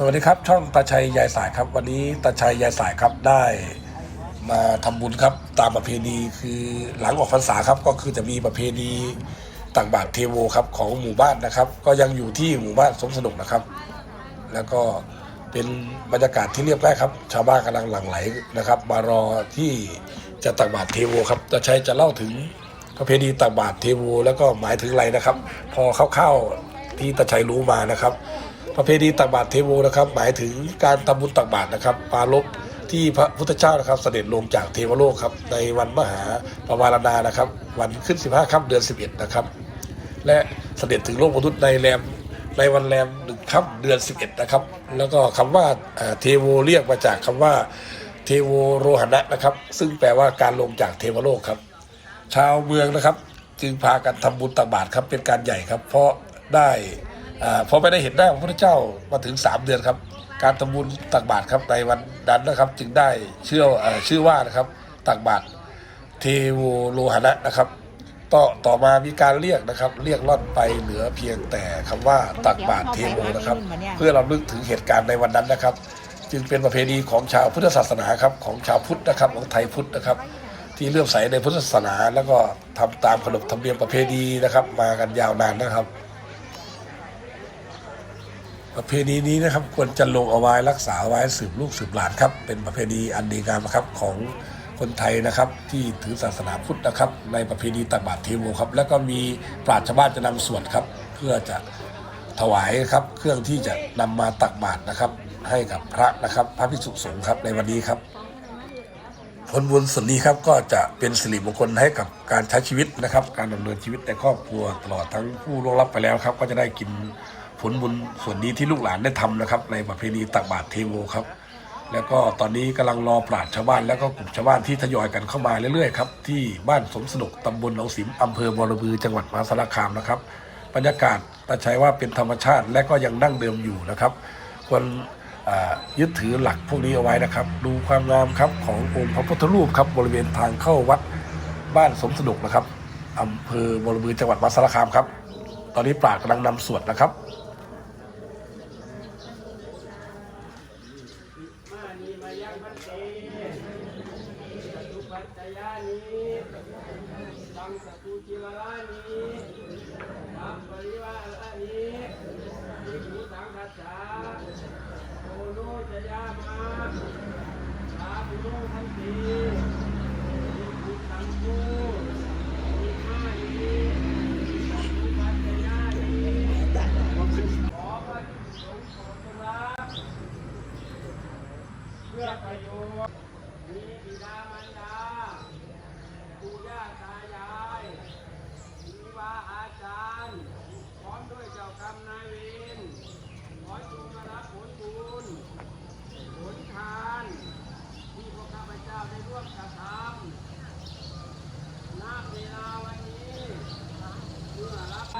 สวัสดีครับ ช่องตาชัยยายสายครับ วันนี้ตาชัยยายสายครับได้มาทำบุญครับ ตามประเพณีคือหลังออกพรรษาครับ ก็คือจะมีประเพณีตักบาตรเทโวครับของหมู่บ้านนะครับ ก็ยังอยู่ที่หมู่บ้านสมสนุกนะครับ แล้วก็เป็นบรรยากาศที่เรียบง่ายครับ ชาวบ้านกำลังหลั่งไหลนะครับ มารอที่จะตักบาตรเทโวครับตาชัยจะเล่าถึงประเพณีตักบาตรเทโวแล้วก็หมายถึงอะไรนะครับ พอคร่าวๆที่ตาชัยรู้มานะครับ ประเพณีตักบาตรเทโวนะครับ หมายถึงการทำบุญตักบาตรนะครับปาลบที่พระพุทธเจ้านะครับ เสด็จลงจากเทวโลกครับในวันมหาปวารณานะครับ วันขึ้น 15ค่ำเดือน 11 นะครับ และเสด็จถึงโลกมนุษย์ในแรมในวันแรมหนึ่งค่ำเดือน 11 นะครับ แล้วก็คำว่าเทโวเรียกมาจากคำว่าเทโวโรหณะนะครับ ซึ่งแปลว่าการลงจากเทวโลกครับ ชาวเมืองนะครับ จึงพากันทำบุญตักบาตรครับเป็นการใหญ่ครับ เพราะได้ พราะไม่ได้เห็นหน้าพระพุทธเจ้ามาถึง 3 เดือนครับ การทำบุญตักบาตรครับในวันนั้นนะครับ จึงได้เชื่ออชื่อว่านะครับตักบาตรเทโวโลหะนะครับต่อต่อมามีการเรียกนะครับ เรียกล่อนไปเหลือเพียงแต่คำว่าตักบาตรเทโวนะครับ เพื่อเราลึกถึงเหตุการณ์ในวันนั้นนะครับ จึงเป็นประเพณีของชาวพุทธศาสนาครับของชาวพุทธนะครับของไทยพุทธนะครับ ที่เลื่อมใสในพุทธศาสนา แล้วก็ทำตามขนบธรรมเนียมประเพณีนะครับ มากันยาวนานนะครับ ประเพณีนี้นะครับควรจะลงเอาไว้รักษาไว้สืบลูกสืบหลานครับ เป็นประเพณีอันดีงามนะครับของคนไทยนะครับที่ถือศาสนาพุทธนะครับ ในประเพณีตักบาตรเทโวครับแล้วก็มีปราชญ์ชาวบ้านจะนำสวดครับ เพื่อจะถวายครับ เครื่องที่จะนำมาตักบาตรนะครับ ให้กับพระนะครับ พระภิกษุสงฆ์ครับในวันนี้ครับผลบุญส่วนนี้ครับก็จะเป็นสิริมงคลให้กับการใช้ชีวิตนะครับ การดำเนินชีวิตในครอบครัวตลอดทั้งผู้ล่วงลับไปแล้วครับ ก็จะได้กิน ผลบุญส่วนนี้ที่ลูกหลานได้ทำนะครับ ในประเพณีตักบาตรเทโวครับ แล้วก็ตอนนี้กำลังรอปราชชาวบ้านแล้วก็กลุ่มชาวบ้านที่ทยอยกันเข้ามาเรื่อยๆครับที่บ้านสมสนุกตำบลหนองสิมอำเภอบรบือจังหวัดมหาสารคามนะครับ บรรยากาศตาใช้ว่าเป็นธรรมชาติและก็ยังดั้งเดิมอยู่นะครับ ควรยึดถือหลักพวกนี้เอาไว้นะครับ ดูความงามครับขององค์พระพุทธรูปครับบริเวณทางเข้าวัดบ้านสมสนุกนะครับอำเภอบรบือจังหวัดมหาสารคามครับ ตอนนี้ปราชญ์กำลังนำสวดนะครับ มานีมายังพันเตสตุปัจจยานิตังสตุจิวรานิตังปริวารานิอิ มุตังคัจฉาโอโนจยามาสาธุโนพันเตอิมุตังโกอิมานิสตุปัจจยานิขอพระสงฆ์โปรดรับเพื่อประโยชน์มีบิดามารดาปู่ย่าตายายมีวาอาจารย์พร้อมด้วยเจ้ากรรมนายเวรขอจงมารับผลบุญ ผลทาน ที่พวกข้าพเจ้าได้ร่วมกระทำณเวลาวันนี้เพื่อรับไป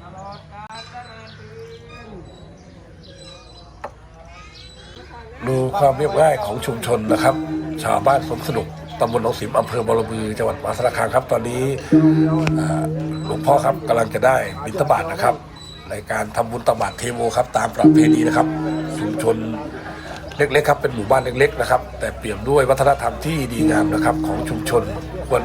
ตลอดกาลเจริญยืน ดู ความเรียบง่ายของชุมชนนะครับ ชาวบ้านสมสนุกตำบลหนองสิมอำเภอบรบือจังหวัดมหาสารคามครับ ตอนนี้หลวงพ่อครับกำลังจะได้บิณฑบาตนะครับ ในการทำบุญตบาตเทโวครับ ตามประเพณีนะครับ ชุมชนเล็กๆครับเป็นหมู่บ้านเล็กๆนะครับ แต่เปี่ยมด้วยวัฒนธรรมที่ดีงามนะครับ ของชุมชนควร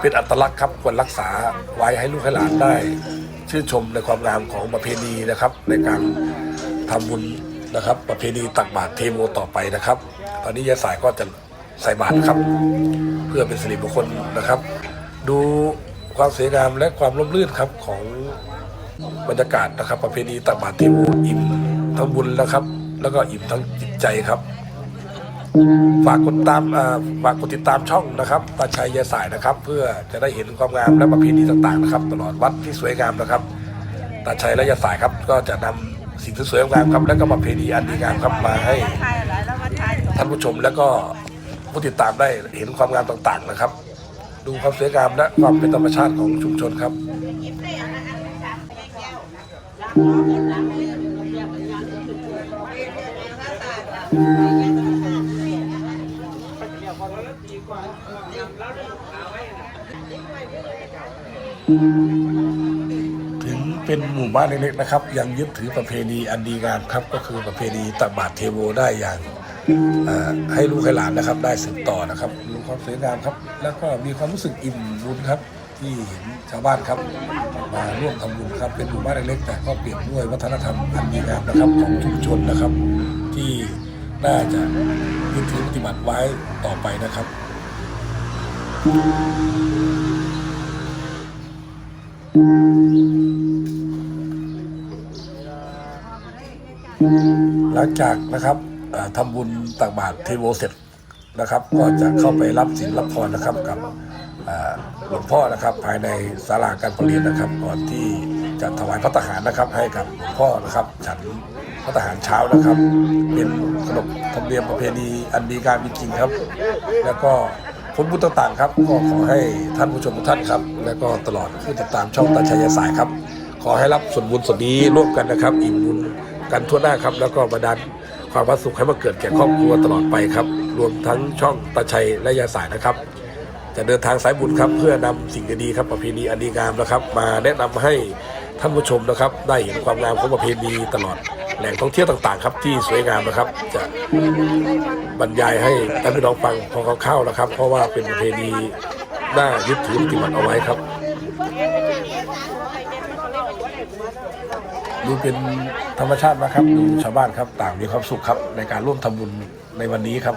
เป็นอัตลักษณ์ครับควรรักษาไว้ให้ลูกให้หลานได้ ชื่นชมในความงามของประเพณีนะครับ ในการทำบุญ นะครับ ประเพณีตักบาตรเทโวต่อไปนะครับ ตอนนี้ยายสายก็จะใส่บาตรนะครับ เพื่อเป็นสิริมงคลนะครับ ดูความสวยงามและความร่มรื่นครับของบรรยากาศนะครับ ประเพณีตักบาตรเทโวอิ่มทั้งบุญนะครับ แล้วก็อิ่มทั้งจิตใจครับฝากกดตามฝากกดติดตามช่องนะครับตาชัยยายสายนะครับ เพื่อจะได้เห็นความงามและประเพณีต่างๆนะครับ ตลอดวัดที่สวยงามนะครับตาชัยและยายสายครับก็จะนำ สิ่งที่สวยงามครับ และก็ประเพณีอันดีงามครับมาให้ท่านผู้ชมและก็ผู้ติดตามได้เห็นความงามต่างๆนะครับ ดูความสวยงามและความเป็นธรรมชาติของชุมชนครับถึง เป็นหมู่บ้านเล็กๆนะครับ ยังยึดถือประเพณีอันดีงามครับ ก็คือประเพณีตักบาตรเทโวได้อย่างให้ลูกให้หลานนะครับ ได้สืบต่อนะครับมีความสวยงามครับ แล้วก็มีความรู้สึกอิ่มบุญครับที่เห็นชาวบ้านครับมาร่วมทำบุญครับ เป็นหมู่บ้านเล็กๆแต่ก็เปลี่ยนด้วยวัฒนธรรมอันดีงามนะครับของชุมชนนะครับ ที่น่าจะยึดถือปฏิบัติไว้ต่อไปนะครับ หลังจากนะครับเอ่อทำบุญตักบาตรเทโวเสร็จนะครับ ก็จะเข้าไปรับศีลรับพรนะครับกับหลวงพ่อนะครับ ภายในศาลาการประเรียนนะครับ ก่อนที่จะถวายพระทหารนะครับ ให้กับหลวงพ่อนะครับ ฉันพระทหารเช้านะครับ เป็นขนบธรรมเนียมประเพณีอันดีงามจริงๆครับ แล้วก็ ผลบุญต่างๆครับก็ขอให้ท่านผู้ชมทุกท่านครับ แล้วก็ตลอดผู้ติดตามช่องตาชัยสายครับ ขอให้รับส่วนบุญส่วนนี้ร่วมกันนะครับ อิ่มบุญกันทั่วหน้าครับ แล้วก็บันดาลความพระสุขให้มาเกิดแก่ครอบครัวตลอดไปครับ รวมทั้งช่องตาชัยและยาสายนะครับ จะเดินทางสายบุญครับเพื่อนำสิ่งดีๆครับประเพณีอันดีงามนะครับ มาแนะนำให้ท่านผู้ชมนะครับ ได้เห็นความงามของประเพณีตลอด แหล่งท่องเที่ยวต่างๆ ครับที่สวยงามนะครับ จะบรรยายให้ท่านพี่น้องฟังพอคร่าวๆนะครับ เพราะว่าเป็นประเพณีน่ายึดถือปฏิบัติเอาไว้ครับดูเป็นธรรมชาตินะครับดูชาวบ้านครับต่างมีความสุขครับ ในการร่วมทำบุญในวันนี้ครับ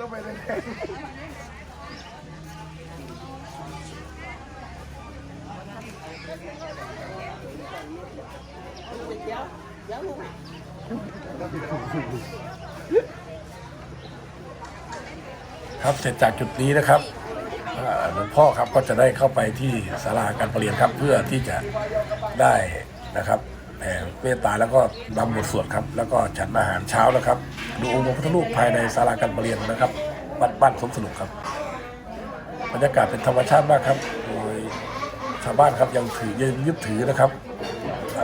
ต้องไปเลยครับเสร็จจากจุดนี้นะครับหลวงพ่อครับก็จะได้เข้าไปที่ศาลาการประเรียนครับเพื่อที่จะได้นะครับ เมตตาแล้วก็นำบทสวดครับ แล้วก็ฉันอาหารเช้านะครับดูองค์พระพุทธรูปภายในศาลาการประเรียนนะครับบ้านบ้านสมสนุกครับบรรยากาศเป็นธรรมชาติมากครับโดยชาวบ้านครับยังถือยังยึดถือนะครับ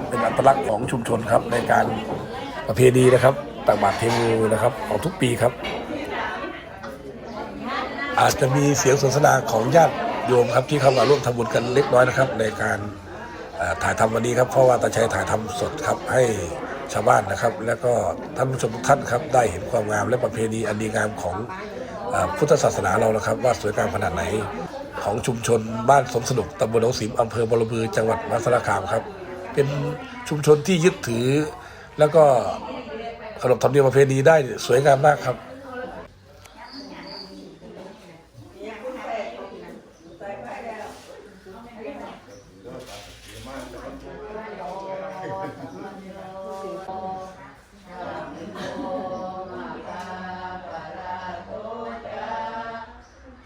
เป็นอัตลักษณ์ของชุมชนครับในการประเพณีนะครับตักบาตรเทมูนะครับของทุกปีครับ อาจจะมีเสียงสนทนาของญาติโยมครับที่เข้ามาร่วมทำบุญกันเล็กน้อยนะครับ ในการ ถ่ายทำวันนี้ครับเพราะว่าตาชัยถ่ายทำสดครับให้ชาวบ้านนะครับ แล้วก็ท่านผู้ชมทุกท่านครับได้เห็นความงามและประเพณีอันดีงามของอพุทธศาสนาเรานะครับ ว่าสวยงามขนาดไหนของชุมชนบ้านสมสนุกตำบลหนองสิมอำเภอบรบือจังหวัดมหาสารคามครับ เป็นชุมชนที่ยึดถือ แล้วก็ขนบธรรมเนียมประเพณีได้สวยงามมากครับ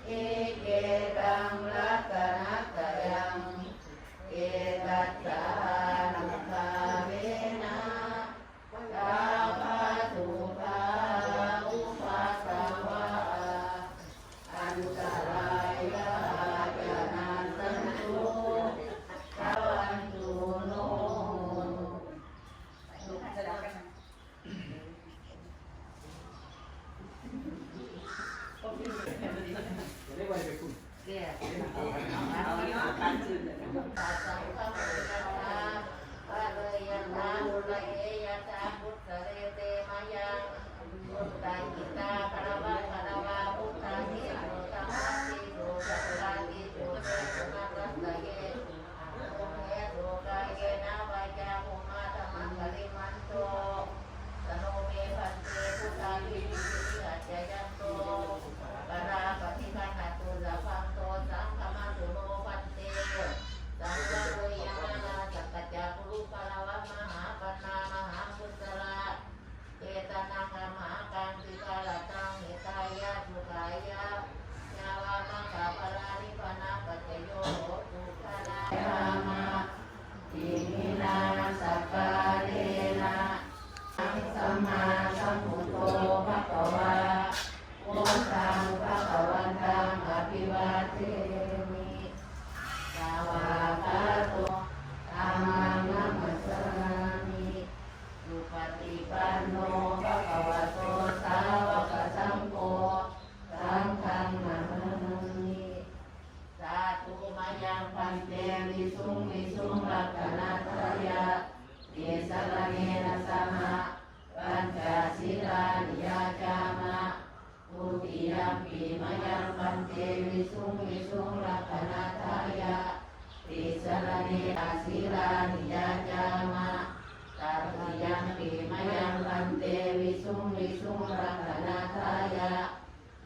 เอเกตังรัตนัตยังเอ ตัส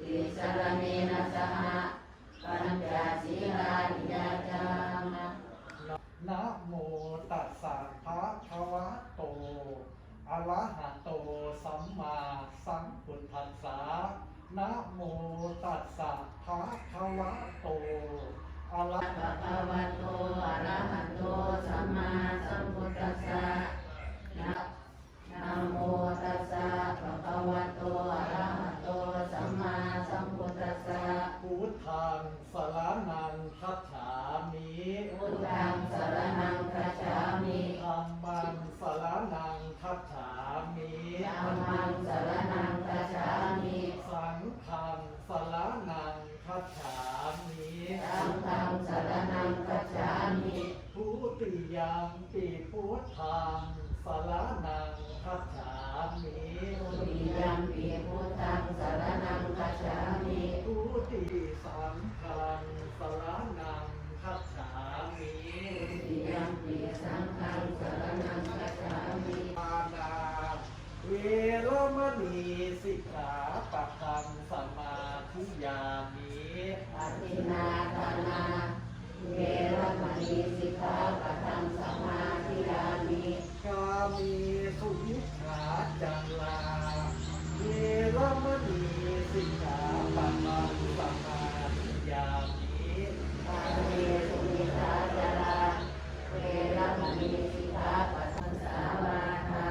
ติส ทธังสรนังคัจฉามิทุติยัมปีพุทธังสรณังคัจฉามิทุติสังฆังสรนังคัจฉามิทุติยัมปีสังฆังสรณังคัจฉามิปานาเวรมณีสิกขาปะทังสมาธิยามิปฏินาทานา เวรมณีสิกขาปะทังสมาธิยามิ กามีสุมิชฌาจังลาเวรมณีสิกขาปะทังสมาธิยามิ ปาเมสุมิทาจาราเวรมณีสิกขาปะทังสาวาทา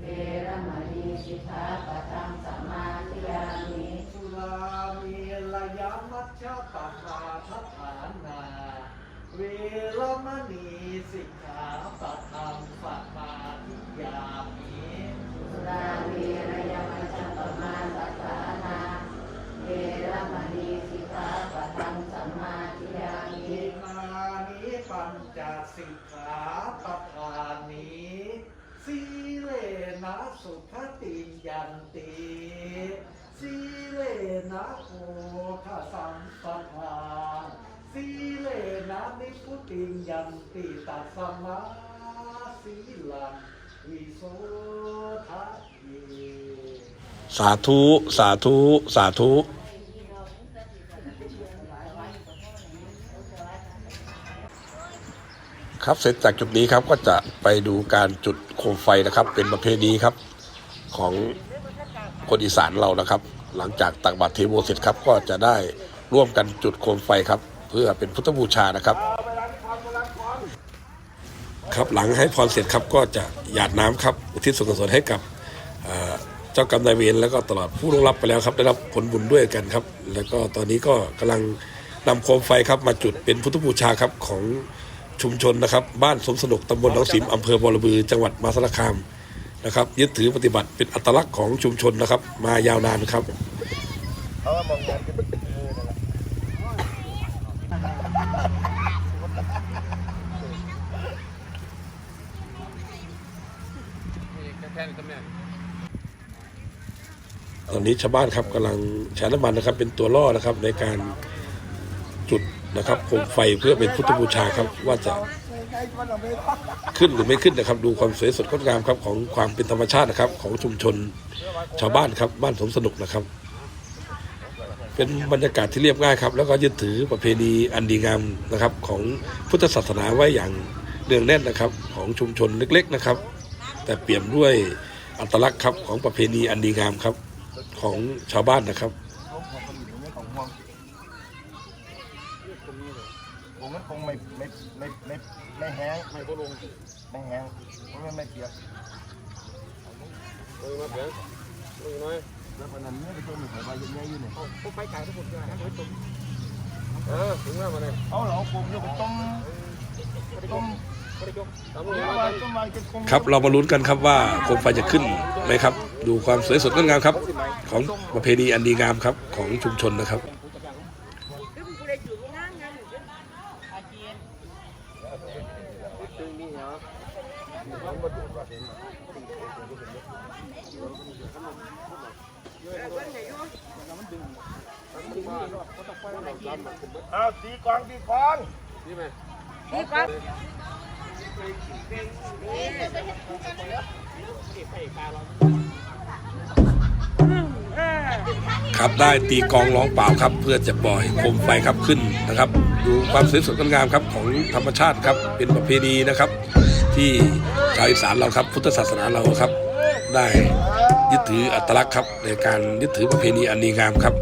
เวรมณีสิกขาปะทังสมาธิยามิ สุรามีระยะมัชฌะปะทาทัฏฐานา เวรมณีสิกขาปะทังสมาธิยามิ สุราเวรยมัจจปมาสัทธานาเวรมณีสิกขาปะทังสมาธิยามิ อิมานิปัญจสิกขาปะทานิสีเลนะสุข ติยันติสีเลนะโภคสัมปทาสีเลนะนิพุติยันติตัสมาสีลังวิโสทะเยสาธุ สาธุ สาธุครับเสร็จจากจุดนี้ครับก็จะไปดูการจุดโคมไฟนะครับ เป็นประเพณีครับ ของคนอีสานเรานะครับ หลังจากตักบาตรเทโวเสร็จครับ ก็จะได้ร่วมกันจุดโคมไฟครับ เพื่อเป็นพุทธบูชานะครับ ครับหลังให้พรเสร็จครับก็จะหยาดน้ำครับอุทิศส่วนกุศลให้กับเจ้ากรรมนายเวรแล้วก็ตลอดผู้ล่วงลับไปแล้วครับ ได้รับผลบุญด้วยกันครับ แล้วก็ตอนนี้ก็กำลังนำโคมไฟครับมาจุดเป็นพุทธบูชาครับของชุมชนนะครับ บ้านสมสนุกตำบลหนองสิมอำเภอบอระบือ จังหวัดมาสารคาม นะครับ ยึดถือปฏิบัติเป็นอัตลักษณ์ของชุมชนนะครับ มายาวนานครับเขามองงานตอนนี้ชาวบ้านครับกำลังใช้น้ำมันนะครับ เป็นตัวล่อนะครับในการจุดนะครับโคมไฟเพื่อเป็นพุทธบูชาครับว่าจะ ขึ้นหรือไม่ขึ้นนะครับ ดูความสวยสดงดงามครับของความเป็นธรรมชาตินะครับ ของชุมชนชาวบ้านครับบ้านสมสนุกนะครับ เป็นบรรยากาศที่เรียบง่ายครับ แล้วก็ยึดถือประเพณีอันดีงามนะครับ ของพุทธศาสนาไว้อย่างเนืองแน่นนะครับ ของชุมชนเล็ก ๆนะครับ แต่เปี่ยมด้วยอัตลักษณ์ครับของประเพณีอันดีงามครับของชาวบ้านนะครับ ของของคนอื่นไม่ของห่วงวงนั้นคงไม่ไม่ไม่ ไม่ไม่แห้งไม่ก็ลงไม่แห้งเพราะมันไม่เปียกลงมาเปียกลงน้อยแล้วพนันเนี่ยไปชมมีใครมาเยอะแยะอยู่เนี่ยผมไปไก่ทั้งหมดเลยนะไม่ตรงเออถึงแล้วมาเลยเอาเหรอผมจะไปต้มต้มไม่ได้ยกตามต้มมือมามาต้มมาจะคงครับเรามาลุ้นกันครับว่าโคมไฟจะขึ้นไหมครับ ดูความสวยสดงดงามครับ ของประเพณีอันดีงามครับของชุมชนนะครับ เอาตีกลองตีกลองครับได้ตีกลองร้องเปล่าครับ เพื่อจะปล่อยโคมไฟครับขึ้นนะครับ ดูความสวยสดงดงามครับของธรรมชาติครับเป็นประเพณีนะครับ ที่ชาวอีสานเราครับ พุทธศาสนาเราครับ ได้ยึดถืออัตลักษณ์ครับในการยึดถือประเพณีอันดีงามครับ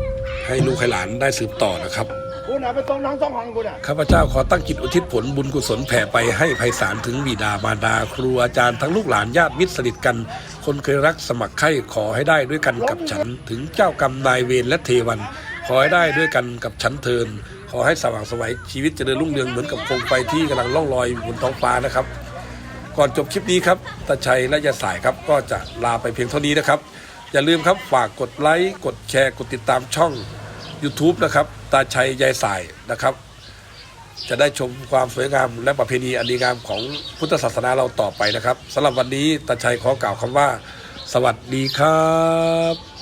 ให้ลูกให้หลานได้สืบต่อนะครับ คุณอะไปตรงน้องสองของคุณอะข้าพเจ้าขอตั้งจิตอุทิศผลบุญกุศลแผ่ไปให้ไพศาลถึงบิดามารดา ครูอาจารย์ทั้งลูกหลานญาติมิตรสนิทกัน คนเคยรักสมัครใคร่ขอให้ได้ด้วยกันกับฉัน ถึงเจ้ากรรมนายเวรและเทวัน ขอให้ได้ด้วยกันกับฉันเทินขอให้สว่างไสวัยชีวิตเจริญรุ่งเรืองเหมือนกับโคมไฟที่กำลังล่องลอยบนท้องฟ้านะครับ ก่อนจบคลิปนี้ครับตาชัยและยาสายครับก็จะลาไปเพียงเท่านี้นะครับ อย่าลืมครับฝากกดไลค์กดแชร์กดติดตามช่อง YouTube นะครับ ตาชัยยายสายนะครับ จะได้ชมความสวยงามและประเพณีอันดีงามของพุทธศาสนาเราต่อไปนะครับสำหรับวันนี้ตาชัยขอกล่าวคำว่า สวัสดีครับ